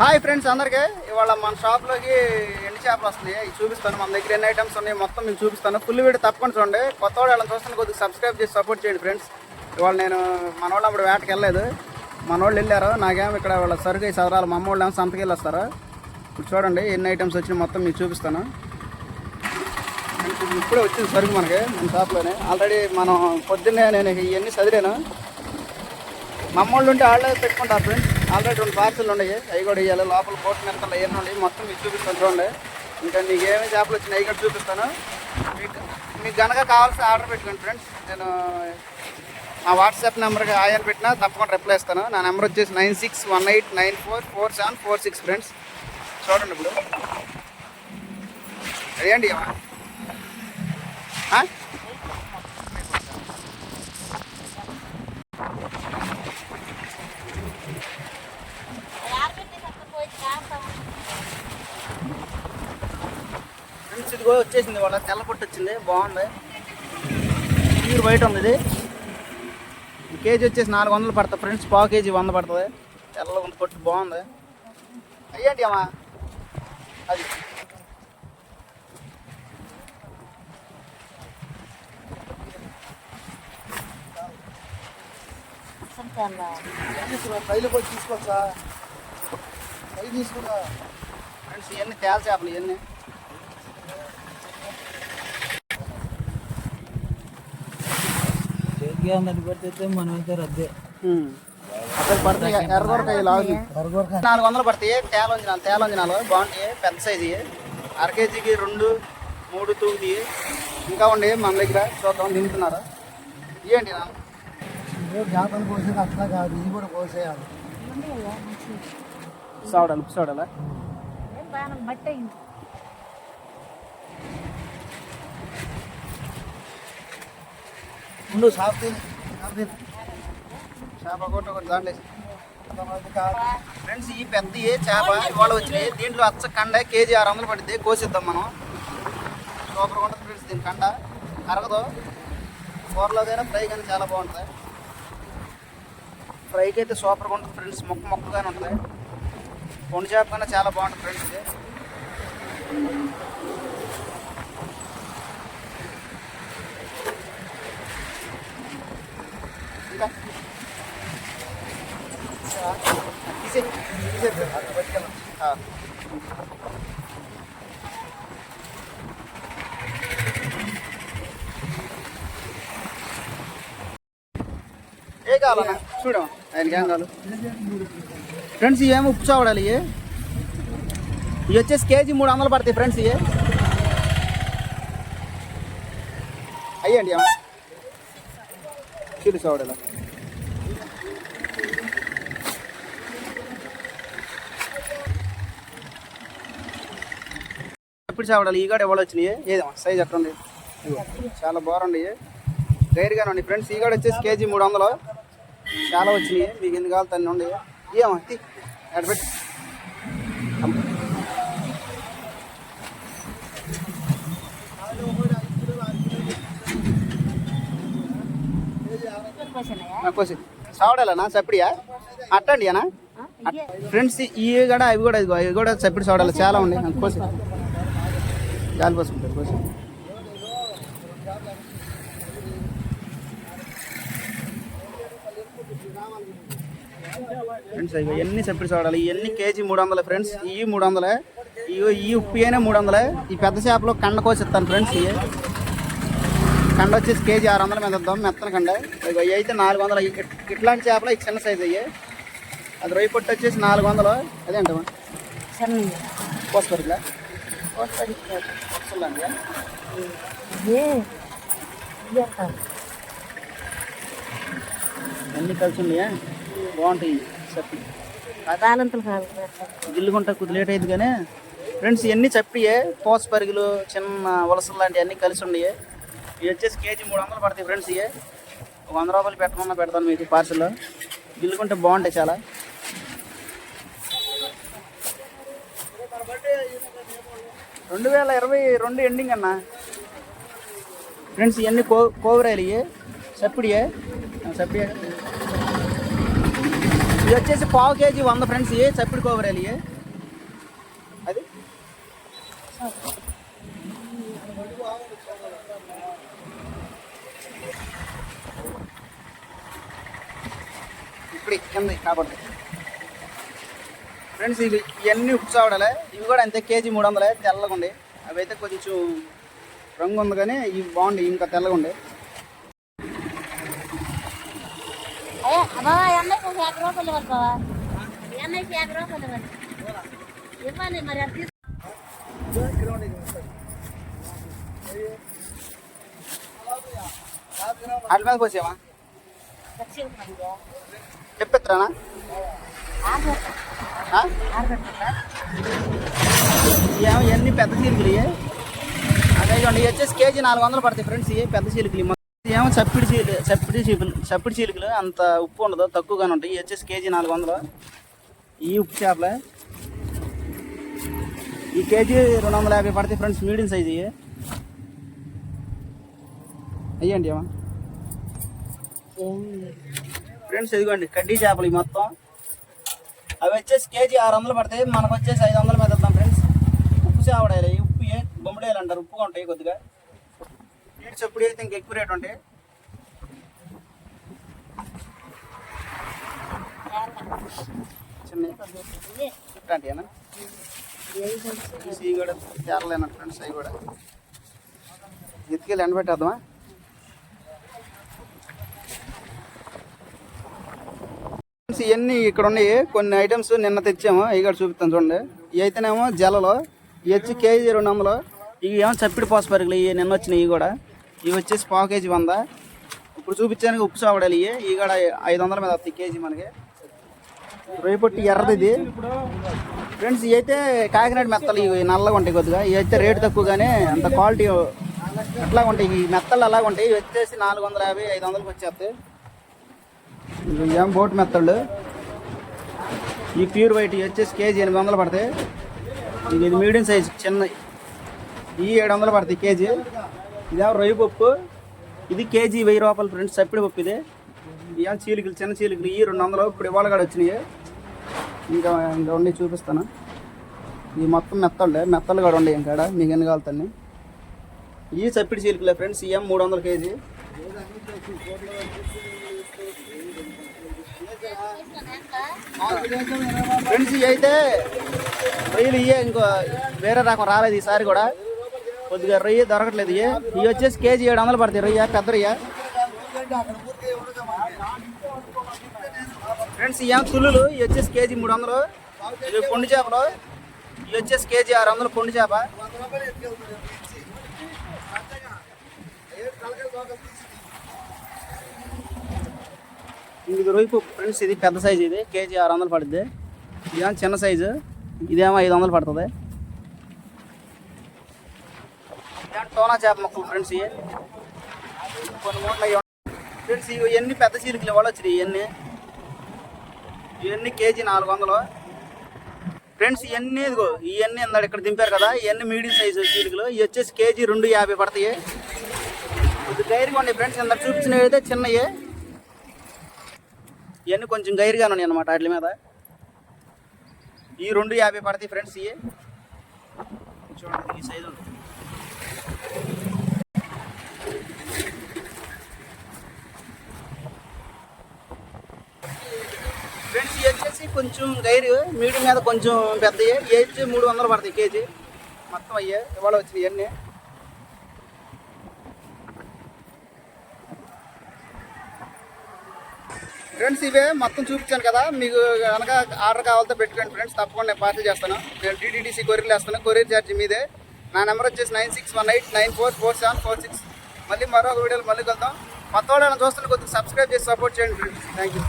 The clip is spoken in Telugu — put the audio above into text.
హాయ్ ఫ్రెండ్స్ అందరికీ. ఇవాళ మన షాప్లోకి ఎండి చేపలు వస్తున్నాయి. ఇవి చూపిస్తాను. మన దగ్గర ఎన్ని ఐటమ్స్ ఉన్నాయి మొత్తం మీకు చూపిస్తాను. ఫుల్ వీడియో తప్పకుండా చూడండి. కొత్త వాళ్ళు వాళ్ళని చూస్తున్న కొద్దిగా సబ్స్క్రైబ్ చేసి సపోర్ట్ చేయండి ఫ్రెండ్స్. ఇవాళ నేను మన వాళ్ళు అప్పుడు వేటకి వెళ్ళలేదు. మన వాళ్ళు వెళ్ళారు. నాకేమో ఇక్కడ వాళ్ళ సరుకు చదరాలు మా అమ్మ వాళ్ళు ఏమో సంతకి వెళ్ళొస్తారు. ఇప్పుడు చూడండి ఎన్ని ఐటమ్స్ వచ్చినాయి మొత్తం మీకు చూపిస్తాను. ఇప్పుడే వచ్చింది సరుకు మనకి మన షాప్లోనే. ఆల్రెడీ మనం పొద్దున్నే నేను ఇవన్నీ చదివాను మమ్మల్ని ఉంటే వాళ్ళే పెట్టుకుంటారు ఫ్రెండ్స్. ఆల్రెడీ రెండు పార్సల్ ఉన్నాయి. అవి కూడా ఇవ్వాలి లోపల కోట్ మిరకలు ఏమైనా ఉన్నాయి మొత్తం మీకు చూపిస్తాను చూడండి. ఇంకా మీకు ఏమేమి చేపలు వచ్చినాయి అవి కూడా చూపిస్తాను. మీకు మీకు కనుక కావాల్సిన ఆర్డర్ పెట్టుకోండి ఫ్రెండ్స్. నేను నా వాట్సాప్ నెంబర్కి ఆయన పెట్టినా తప్పకుండా రిప్లై ఇస్తాను. నా నెంబర్ వచ్చేసి nine six one eight nine four four seven four six friends. చూడండి ఇప్పుడు. అదేంటి ఇదిగో వచ్చేసింది వాళ్ళ తెల్ల పొట్టు వచ్చింది. బాగుంది. ప్యూర్ బయట ఉంది ఇది. కేజీ వచ్చేసి నాలుగు వందలు పడుతుంది ఫ్రెండ్స్. పావు కేజీ వంద పడుతుంది తెల్ల ఉంది పొట్టు బాగుంది. అయ్యండి అమ్మా? అది. రైలు పోయి తీసుకోవచ్చా రైలు తీసుకున్నా ఫ్రెండ్స్ ఇవన్నీ తేల చేపలు ఇవన్నీ. దాన్ని పడితే మనం అయితే రద్దే. అక్కడ పడతాయి ఎర్రగొరకాయ లాగు నాలుగు వందలు పడతాయి. తేలొంజినాలు తేలొంజినాలు బాగుంటాయి. పెద్ద సైజు. అర కేజీకి రెండు మూడు తూగి ఇంకా ఉండి మన దగ్గర. చూద్దాం తింటున్నారు? ఇవ్వండి నా చేపలు కోసేది అట్లా కాదు ఇది కూడా కోసేయాలి. సోడాలు సోడాలా? ముందు షాప్ షాప్ చేప కొట్ట ఒకటి దాంట్లో ఫ్రెండ్స్ ఈ పెద్ద ఏ చేప ఇవాళ వచ్చినాయి దీంట్లో అచ్చ కండ కేజీ ఆరు వందలు పడుతుంది కోసిద్దాం మనం. సూపర్గా ఉంటుంది ఫ్రెండ్స్ దీని కండ. అరగదు. కూరలోకైనా ఫ్రై కానీ చాలా బాగుంటుంది. ఫ్రైకి అయితే సూపర్గా ఉంటుంది ఫ్రెండ్స్. మొక్క మొక్కగానే ఉంటుంది. పొండు చేప కన్నా చాలా బాగుంటుంది ఫ్రెండ్స్ ఇది ఇంకా తీసే తీసే ఆ. ఏ కావాలన్నా చూడం ఆయనకి ఏం కావాలి ఫ్రెండ్స్ ఇవేమో ఉప్పు చావడాలి ఇవి ఇవి వచ్చేసి కేజీ మూడు వందలు పడతాయి ఫ్రెండ్స్ ఇవి అయ్యండి ఏమో చిరు చావడాలి ఎప్పుడు చావడాలి? ఈ కూడా వచ్చినాయి? ఏదమ్మా సైజ్ ఎట్లా ఉంది? చాలా బాగుండి రేరుగానే ఉన్నాయి ఫ్రెండ్స్. ఈ కూడా వచ్చేసి కేజీ మూడు వందలు. చాలా వచ్చినాయి. మీకు ఎందుకు కావాలి తన్ని ఉండి ఏమా ఎడబెట్టి కోసి. చావడాలనా? సప్పుడియా అట్టండి అనా ఫ్రెండ్స్ ఇవి కూడా అవి కూడా ఇవి కూడా సప్పుడు చూడాలి చాలా ఉన్నాయి. కోసి. గాలి పోసుకుంటారు ఫ్రెండ్స్ ఇవి ఎన్ని సప్పుడు చూడాలి ఇవన్నీ కేజీ మూడు వందలు ఫ్రెండ్స్ ఇవి మూడు వందలే ఇవి ఈ ఉప్పు అయినా మూడు వందలే. ఈ పెద్ద చేపలో కండ కోసి ఇస్తాను ఫ్రెండ్స్ ఇవి కండ వచ్చేసి కేజీ ఆరు వందల మీద ఇద్దాం మెత్తన కండ. ఇవి అయితే నాలుగు వందలు. ఇట్లాంటి చేపలు ఈ చిన్న సైజ్ అయ్యి అది రొయ్యి పొట్టు వచ్చేసి నాలుగు వందలు. అదే వస్తుందండి అన్ని కలిసి ఉన్నాయా? బాగుంటాయి చెప్పి. గిల్లుకుంటా కొద్ది లేట్ అయింది కానీ ఫ్రెండ్స్ ఇవన్నీ చెప్పియే. పోస పరిగెలు చిన్న వలసలు లాంటివి అన్నీ కలిసి ఉన్నాయి. ఇవి వచ్చేసి కేజీ మూడు వందలు పడతాయి ఫ్రెండ్స్ ఇవి. వంద రూపాయలు పెట్టమన్నా పెడతాను మీకు పార్సల్లో. గిల్లుకుంటే బాగుంటాయి చాలా. రెండు వేల ఇరవై రెండు ఎండింగ్ అన్న ఫ్రెండ్స్ ఇవన్నీ కో కోవరాయలు ఇవి సప్పుడియే సప్పుడియే ఇది వచ్చేసి పావు కేజీ వంద ఫ్రెండ్స్ ఏ చప్పిడి కొబ్బరి ఇవి అది ఇప్పుడు కింద కాబట్టి ఫ్రెండ్స్ ఇవి ఇవన్నీ ఉప్పు చావడాలే ఇవి కూడా అంతే కేజీ మూడు వందలే తెల్లగా ఉండే. అవి అయితే కొంచెం రంగు ఉంది కానీ ఇవి బాగుండే ఇంకా తెల్లగా ఉండే. అయ్యా అబ్బా ఎన్నైకి ఒక యాభై రూపాయలు ఇవ్వాలి బావా. ఎన్నైకి యాభై రూపాయలు ఇవ్వాలి. ఇవ్వాలి మరి అది మీద పోసేవా. చెప్పెత్తరానా? ఇవన్నీ పెద్ద చీలికలు అదే ఇవి వచ్చేసి కేజీ నాలుగు వందలు పడతాయి ఫ్రెండ్స్ ఇవి పెద్ద చీలికలు. ఏమో చప్పిడి చీలి చప్పిడి చీపులు చప్పిడి చీలికలు అంత ఉప్పు ఉండదు తక్కువగానే ఉంటాయి. ఇవి వచ్చేసి కేజీ నాలుగు వందలు. ఈ ఉప్పు చేపలే. ఈ కేజీ రెండు వందల యాభై పడతాయి ఫ్రెండ్స్ మీడియం సైజ్ ఇవి. అయ్యండి ఏమో ఫ్రెండ్స్ ఇదిగోండి కడ్డీ చేపలు మొత్తం. అవి వచ్చేసి కేజీ ఆరు వందలు పడతాయి. మనకు వచ్చేసి ఐదు వందల మీద వద్దాం ఫ్రెండ్స్. ఉప్పు చేపడాలి ఉప్పు ఏ బొమ్మడేలు అంటారు. ఉప్పుగా ఉంటాయి కొద్దిగా. రేట్స్ ఎప్పుడు అయితే ఎక్కువ రేట్ ఉంటాయి. చిన్న ఇవి కూడా తేరలేనట్టు ఫ్రెండ్స్ అవి కూడా ఎత్తుకెళ్ళి ఎండబెట్టేద్దామా? ఐటమ్స్ ఇవన్నీ ఇక్కడ ఉన్నాయి. కొన్ని ఐటమ్స్ నిన్న తెచ్చాము. ఇక్కడ కూడా చూపిస్తాను చూడండి. ఇవి అయితేనేమో జలలో ఇవి వచ్చి కేజీ రెండు వందలు. ఇవి ఏమో చప్పిడి పోసపరుగులు ఇవి నిన్న వచ్చినాయి ఇవి కూడా. ఇవి వచ్చేసి పావు కేజీ వంద. ఇప్పుడు చూపించానికి ఉప్పు చావడాలి ఇవి. ఇవి కూడా ఐదు వందల మీద వస్తాయి కేజీ మనకి. రేపొట్టి ఎర్రది ఇది. ఫ్రెండ్స్ ఇవి అయితే కాకినాడ మెత్తలు ఇవి నల్లగా ఉంటాయి కొద్దిగా. ఇవి అయితే రేటు తక్కువగానే అంత క్వాలిటీ అట్లా ఉంటాయి. ఈ మెత్తలు అలాగ ఉంటాయి. ఇవి వచ్చేసి నాలుగు వందల యాభై ఐదు వందలకి వచ్చేస్తాయి. ఏం బోట్ మెత్తళ్ళు? ఈ ప్యూర్ వైట్ వచ్చేసి కేజీ ఎనిమిది వందలు పడతాయి. ఇది ఇది మీడియం సైజ్ చిన్న. ఈ ఏడు వందలు పడతాయి కేజీ. ఇదే రొయ్య పప్పు? ఇది కేజీ వెయ్యి రూపాయలు ఫ్రెండ్స్ చప్పిడి పప్పు ఇది. ఇవేం చీలికలు చిన్న చీలికలు. ఈ రెండు వందలు ఇప్పుడు ఇవాళ కూడా వచ్చినాయి. ఇంకా ఇంకా ఉండి చూపిస్తాను. ఇది మొత్తం మెత్తళ్ళే మెత్తలు కూడా ఉండే ఇంకా మీకు ఎన్ని కాలుతాన్ని ఈ చప్పిడి చీలికలే ఫ్రెండ్స్ ఇవేం మూడు వందల కేజీ. ఫ్రెండ్స్ ఇవి అయితే రొయ్యలు ఇవే ఇంకో వేరే రకం రాలేదు ఈసారి కూడా. కొద్దిగా రొయ్య దొరకట్లేదు ఇవి. ఇవి వచ్చేసి కేజీ ఏడు వందలు పడతాయి రొయ్య పెద్ద రొయ్య. ఫ్రెండ్స్ ఇవేం తుల్లులు ఇవి వచ్చేసి కేజీ మూడు వందలు. ఇవి పొండి చేపలు. ఇవి వచ్చేసి కేజీ ఆరు వందలు పొండి చేప. ఇది రొయ్యి ఫ్రెండ్స్ ఇది పెద్ద సైజు ఇది. కేజీ ఆరు వందలు పడుద్ది. ఇదేమో చిన్న సైజు. ఇదేమో ఐదు వందలు పడుతుంది. ఇదేమో టోనా చేప మొక్కలు ఫ్రెండ్స్ ఇవి. కొన్ని మూటలు అయ్యి ఫ్రెండ్స్ ఇవి ఇవన్నీ పెద్ద చీలికలు ఇవాళ వచ్చినాయి ఇవన్నీ ఇవన్నీ కేజీ నాలుగు వందలు ఫ్రెండ్స్ ఇవన్నీ ఇదిగో ఇవన్నీ ఇందాడు ఇక్కడ దింపారు కదా ఇవన్నీ మీడియం సైజు చీలికలు ఇవి వచ్చేసి కేజీ రెండు యాభై పడతాయి. కొద్దిగా డైరీగా ఉన్నాయి ఫ్రెండ్స్ ఇందాక చూపించినవి అయితే చిన్నవి. ఇవన్నీ కొంచెం గైరుగానే ఉన్నాయి అనమాట వాటి మీద. ఈ రెండు యాభై పడతాయి ఫ్రెండ్స్ ఇవి చూడండి ఈ సైజు ఉంది. ఫ్రెండ్స్ ఇవి వచ్చేసి కొంచెం గైరు మీడియం మీద కొంచెం పెద్దవి ఇవి వచ్చి మూడు వందలు పడతాయి కేజీ. మొత్తం అయ్యే ఇవాళ వచ్చినాయి ఇవన్నీ. ఫ్రెండ్స్ ఇవే మొత్తం చూపించాను కదా. మీకు కనుక ఆర్డర్ కావాలంటే పెట్టుకోండి ఫ్రెండ్స్ తప్పకుండా నేను పార్సల్ చేస్తాను. నేను టీటీడీసీ కొరియర్లు వేస్తాను కొరియర్ ఛార్జ్ మీదే. నా నెంబర్ వచ్చేసి nine six one eight nine four four seven four six మళ్ళీ మరొక వీడియోలో మళ్ళీ కలుద్దాం. కొత్త వాళ్ళని చూస్తున్న కొద్దిగా సబ్స్క్రైబ్ చేసి సపోర్ట్ చేయండి ఫ్రెండ్స్ థ్యాంక్ యూ